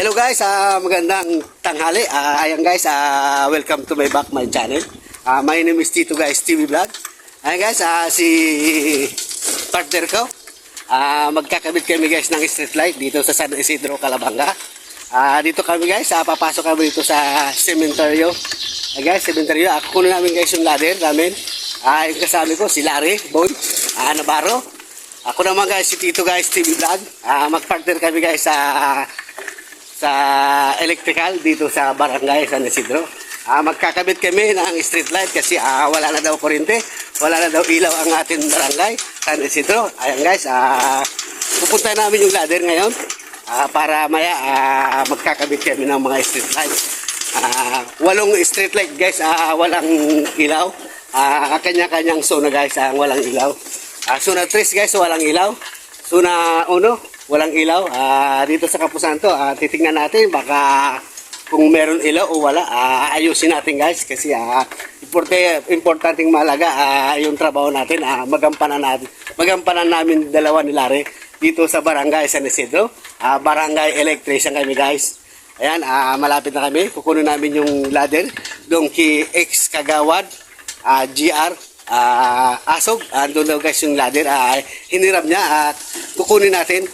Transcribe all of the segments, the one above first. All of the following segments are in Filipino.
Hello guys, ah, magandang tanghali. Ah, ayan guys, ah, welcome to my back my channel. Ah, my name is Tito guys TV Vlog. Ayan guys, ah, si partner ko. Ah, magkakabit kami guys ng street light dito sa San Isidro, Calabanga. Ah, dito kami guys, ah, papasok kami dito sa sementeryo. Ah, guys, sementeryo. Ako kunin namin guys yung ladder namin. Ah, yung kasama ko si Larry, Boy, ah, Navarro. Ako naman guys, si Tito guys TV Vlog. Ah, magpartner kami guys sa sa electrical dito sa barangay San Isidro. Ah, magkakabit kami ng street light kasi ah, wala na daw kuryente, wala na daw ilaw ang ating barangay San Isidro. Ayan guys, ah, pupunta namin yung ladder ngayon ah, para maya ah, magkakabit kami ng mga street light. Ah, walong street light guys, ah, walang ilaw. Ah, kanya-kanyang zona guys ang walang ilaw. Ah, zona 3 guys, walang ilaw. Zona 1, walang ilaw. Ah, dito sa Kapusanto, ah, titingnan natin baka kung meron ilaw o wala, ah, ayusin natin guys kasi ah, importante importanteng malaga ah, yung trabaho natin, ah, magampanan natin. Magampanan namin dalawa ni Lare dito sa Barangay San Isidro. Ah, barangay electrician kami guys. Ayan, ah, malapit na kami. Kukunin namin yung ladder doon kay X Kagawad, ah, GR, ah, Asog. Andun daw guys yung ladder. Ah, hiniram niya at kukunin natin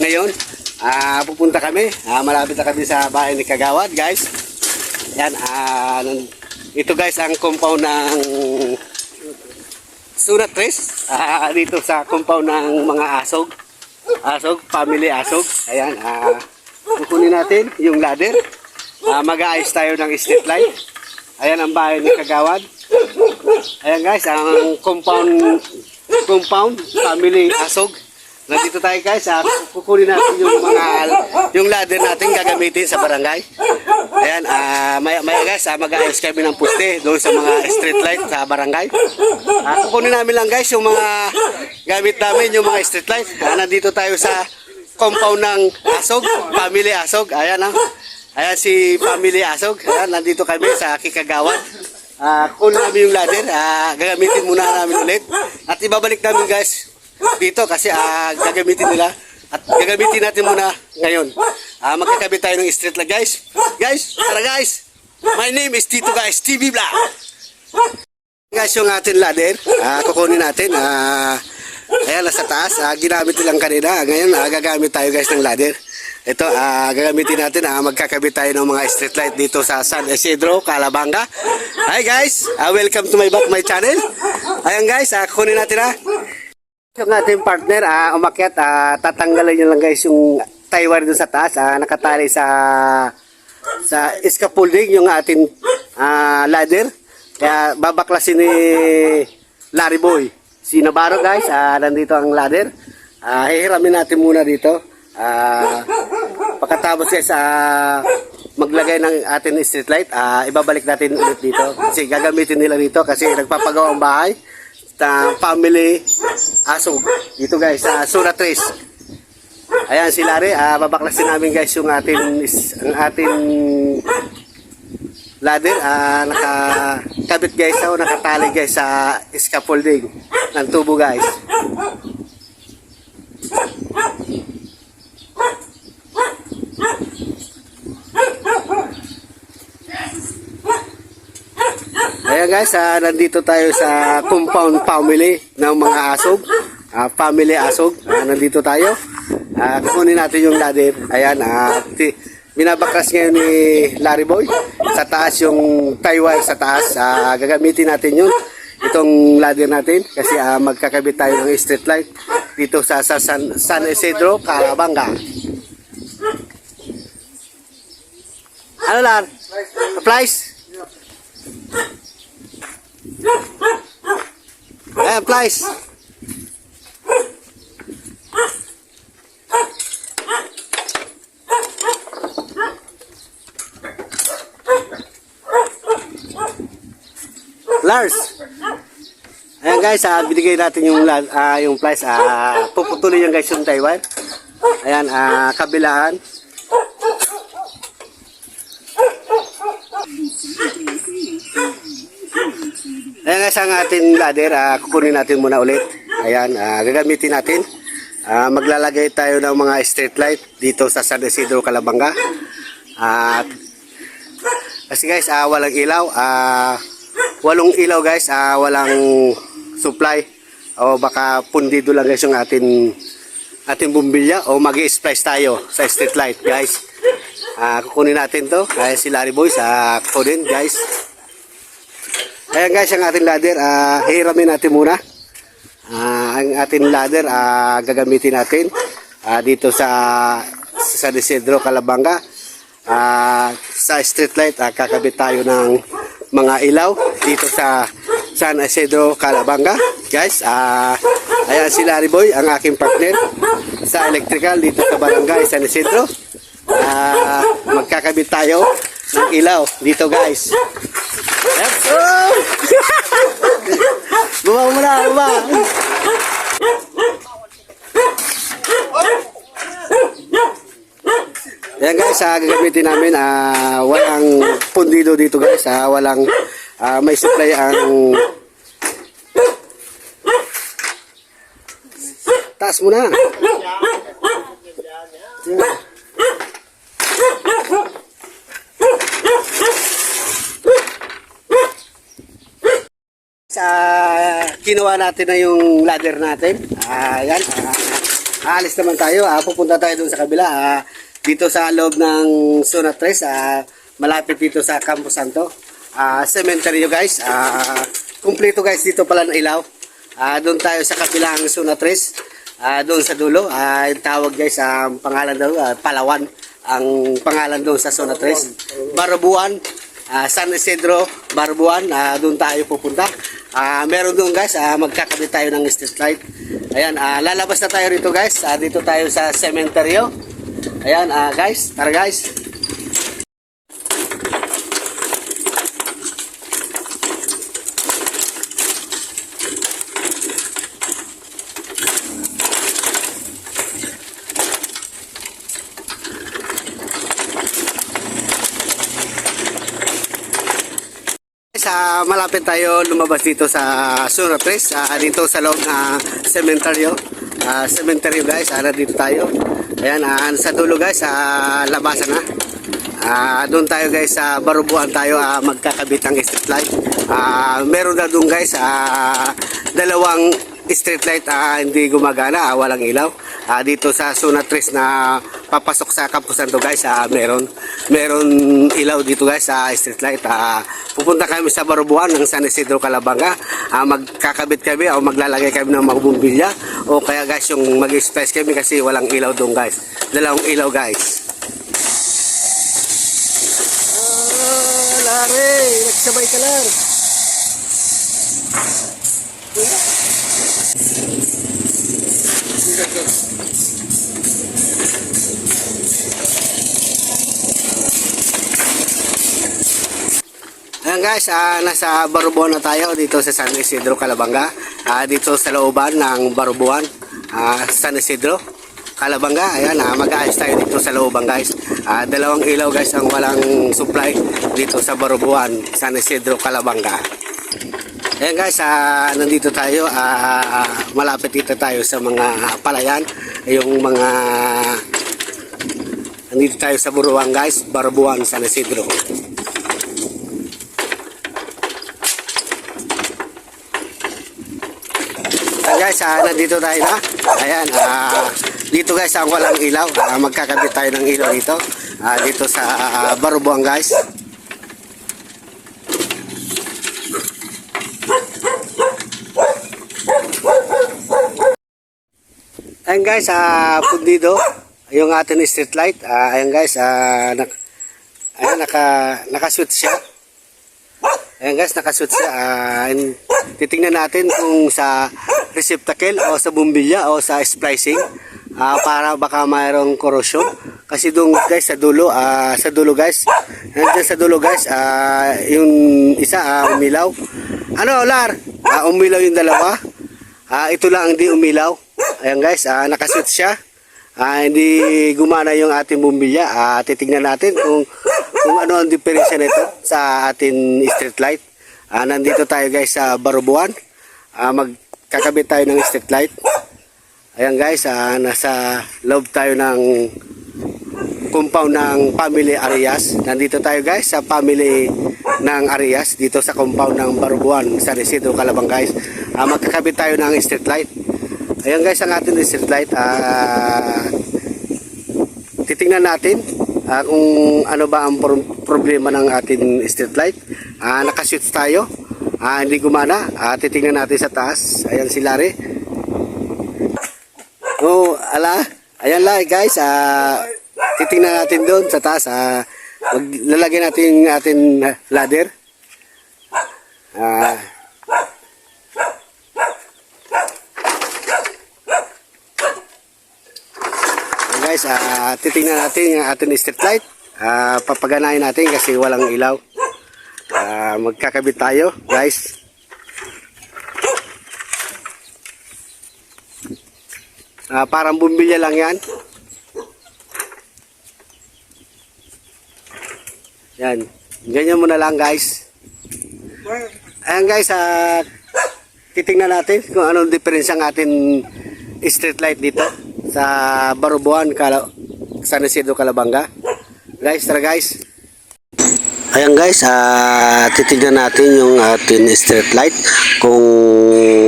ngayon. Ah, pupunta kami. Ah, malapit na kami sa bahay ni Kagawad guys. Yan, nan- ito guys ang compound ng Sunat Tres. Ah, dito sa compound ng mga Asog. Asog, family Asog. Ayan, ah, kukunin natin yung ladder. Ah, mag-aayos tayo ng street light. Ayan ang bahay ni Kagawad. Ayan guys, ang compound compound family Asog. Nandito tayo guys, ah, kukunin natin yung mga yung ladder natin gagamitin sa barangay. Ayan, ah, maya, maya guys, ah, mag-aayos kami ng puste doon sa mga street light sa barangay. Ah, kukunin namin lang guys yung mga gamit namin, yung mga street light. Ah, nandito tayo sa compound ng Asog, family Asog. Ayan ah. Ayan si family Asog. Ayan, nandito kami sa Kikagawan. Ah, kukunin namin yung ladder. Ah, gagamitin muna namin ulit. At ibabalik namin guys dito kasi ah, gagamitin nila. At gagamitin natin muna ngayon. Ah, magkakabit tayo ng street light guys. Guys, tara guys. My name is Tito guys, TV Vlog. Guys, yung ating ladder, ah, kukunin natin. Ah, ayan, nasa taas. Ah, ginamit lang kanina. Ngayon, ah, gagamit tayo guys ng ladder. Ito, ah, gagamitin natin. Ah, magkakabit tayo ng mga street light dito sa San Isidro, Calabanga. Hi guys, ah, welcome to my back, my channel. Ayan guys, ah, kukunin natin ah. Yung ating partner, ah, umakyat, ah, tatanggalan niya lang guys yung tie wire dun sa taas. Ah, nakatali sa sa scaffolding yung ating ah, ladder. Kaya babaklasin ni Larry Boy. Si Navarro guys, ah, nandito ang ladder. Ah, hihiramin natin muna dito. Ah, pagkatapos guys, ah, maglagay ng ating street light, ah, ibabalik natin ulit dito. Kasi gagamitin nila dito kasi nagpapagawa ang bahay na family asog. Dito guys, sa Sura 3. Ayan si Larry, ah, babaklasin namin guys yung ating is- ang ating ladder ah nakakabit guys o nakatali guys sa scaffolding ng tubo guys. Ayan guys, ah, nandito tayo sa compound family ng mga asog. Ah, family asog. Ah, nandito tayo. Ah, kukunin natin yung ladder. Ayan, ti- binabaklas ngayon ni Larry Boy. Sa taas yung tie wire sa taas. Ah, gagamitin natin yun. Itong ladder natin kasi ah, magkakabit tayo ng street light dito sa, sa San, San Isidro, Calabanga. Ano Lar? Applies? Ayan, plies. Lars. Ayan guys, ah, binigay natin yung ah, yung plies. Ah, puputulin yan guys yung Taiwan. Ayan, ah, kabilaan. Ayan guys, ang ating ladder, ah, kukunin natin muna ulit. Ayan, ah, gagamitin natin. Ah, maglalagay tayo ng mga street light dito sa San Isidro, Calabanga. At kasi guys, ah, walang ilaw. Ah, walong ilaw guys, ah, walang supply. O baka pundido lang guys yung atin ating bumbilya o mag splice tayo sa street light guys. Ah, kukunin natin to. Kaya si Larry Boy sa kunin guys. Ayan guys, ang ating ladder, ah, hiramin natin muna. Ah, ang ating ladder, ah, gagamitin natin ah, dito sa sa San Isidro, Calabanga. Ah, sa street light, ah, kakabit tayo ng mga ilaw dito sa San Isidro, Calabanga. Guys, ah, ayan si Larry Boy, ang aking partner sa electrical dito sa Barangay San Isidro. Ah, magkakabit tayo ng ilaw dito guys. Let's go! Mo na, bumaba. Yan guys, ah, gagamitin namin ah, walang pundido dito guys, ah, walang ah, may supply ang Taas mo na. Yan. Sa kinuha natin na yung ladder natin. Ah, yan. Ah, aalis naman tayo. Ah, pupunta tayo doon sa kabila. Ah, dito sa loob ng Zona 3. Ah, malapit dito sa Campo Santo. Ah, cemetery guys. Ah, kumpleto guys dito pala ng ilaw. Ah, doon tayo sa kabilang Zona 3. Ah, doon sa dulo. Ah, yung tawag guys, ang pangalan daw, ah, Palawan. Ang pangalan doon sa Zona 3. Barabuan. Ah, San Isidro, Barbuan, ah, doon tayo pupunta. Ah, meron doon guys, ah, magkakabit tayo ng street light. Ayan, ah, lalabas na tayo rito guys. Ah, dito tayo sa cementerio. Ayan, ah, guys, tara guys. Sa malapit tayo lumabas dito sa Sura Tres, ah, dito sa loob na cementerio. Ah, cementerio guys, ah, dito tayo. Ayan, ah, sa dulo guys, sa labasan na. Ah, doon tayo guys sa Barubuan tayo ah, magkakabit ng street light. Ah, meron na doon guys ah, dalawang street light ah, hindi gumagana, ah, walang ilaw. Ah, dito sa 3 na papasok sa Campo Santo guys, ah, meron meron ilaw dito guys sa street light. Ah, pupunta kami sa Barubuan ng San Isidro Calabanga. Ah, magkakabit kami o maglalagay kami ng mga bumbilya o kaya guys yung mag-splice kami kasi walang ilaw doon guys. Dalawang ilaw guys. Ah, Lare, nagsabay ka lang. Ayan guys, ah, nasa Barubuan na tayo dito sa San Isidro, Calabanga. Ah, dito sa looban ng Barubuan, ah, San Isidro, Calabanga. Ayan, ah, mag-aayos tayo dito sa looban guys. Ah, dalawang ilaw guys ang walang supply dito sa Barubuan, San Isidro, Calabanga. Ayan guys, ah, nandito tayo, ah, malapit dito tayo sa mga palayan, yung mga nandito tayo sa Buruan guys, Barubuan, San Isidro. Ayan guys, ah, nandito tayo na. Ayan, ah, dito guys ang walang ilaw. Ah, magkakabit tayo ng ilaw dito. Ah, dito sa ah, Barubuang guys. Ayan guys, ah, pundido. Yung ating street light. Ah, ayan guys, ah, nak ayan, naka, nakashoot siya. Ayan guys, nakashoot siya. Ah, and titingnan natin kung sa receptacle o sa bumbilya o sa splicing ah, para baka mayroong corrosion. Kasi doon guys sa dulo, ah, sa dulo guys, nandiyan sa dulo guys, ah, yung isa ah, umilaw. Ano, Lar? Ah, umilaw yung dalawa. Ah, ito lang ang di umilaw. Ayan guys, ah, nakashoot siya. Ah, hindi gumana yung ating bumbilya. Ah, titingnan natin kung kung ano ang diferensya nito sa ating street light. Ah, nandito tayo guys sa Barubuan. Ah, magkakabit tayo ng street light. Ayan guys, ah, nasa loob tayo ng compound ng family Arias. Nandito tayo guys sa family ng Arias dito sa compound ng Barubuan sa Resido Calabang guys. Ah, magkakabit tayo ng street light. Ayan guys ang ating street light. Ah, titingnan natin ah, kung ano ba ang pro- problema ng ating street light. Ah, nakashoot tayo. Ah, hindi gumana. Ah, titingnan natin sa taas. Ayan si Larry. Oh, ala. Ayan lang guys. Ah, titingnan natin doon sa taas. Ah, maglalagay natin yung ating ladder. Ah, Ayan, guys, ah, titingnan natin yung ating street light. Ah, papaganahin natin kasi walang ilaw. Ah, magkakabit tayo, guys. Ah, parang bumbilya lang yan. Yan. Ganyan mo na lang, guys. Ayan, guys, ah, titingnan natin kung anong diferensya ng ating street light dito sa Barubuan, Kala San Isidro, Calabanga. Guys, tara guys. Ayan guys, ah titignan natin yung ating street light kung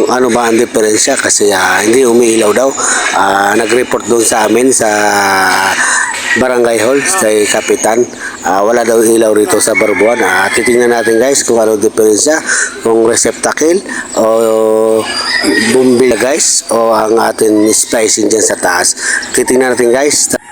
ano ba ang diferensya kasi ah, hindi umiilaw daw. Ah, nag-report doon sa amin sa barangay hall kay kapitan. Ah, wala daw ilaw rito sa Barbuan. Ah, titingnan natin guys kung ano diferensya kung receptacle o bumbil guys o ang ating splicing dyan sa taas. Titingnan natin guys.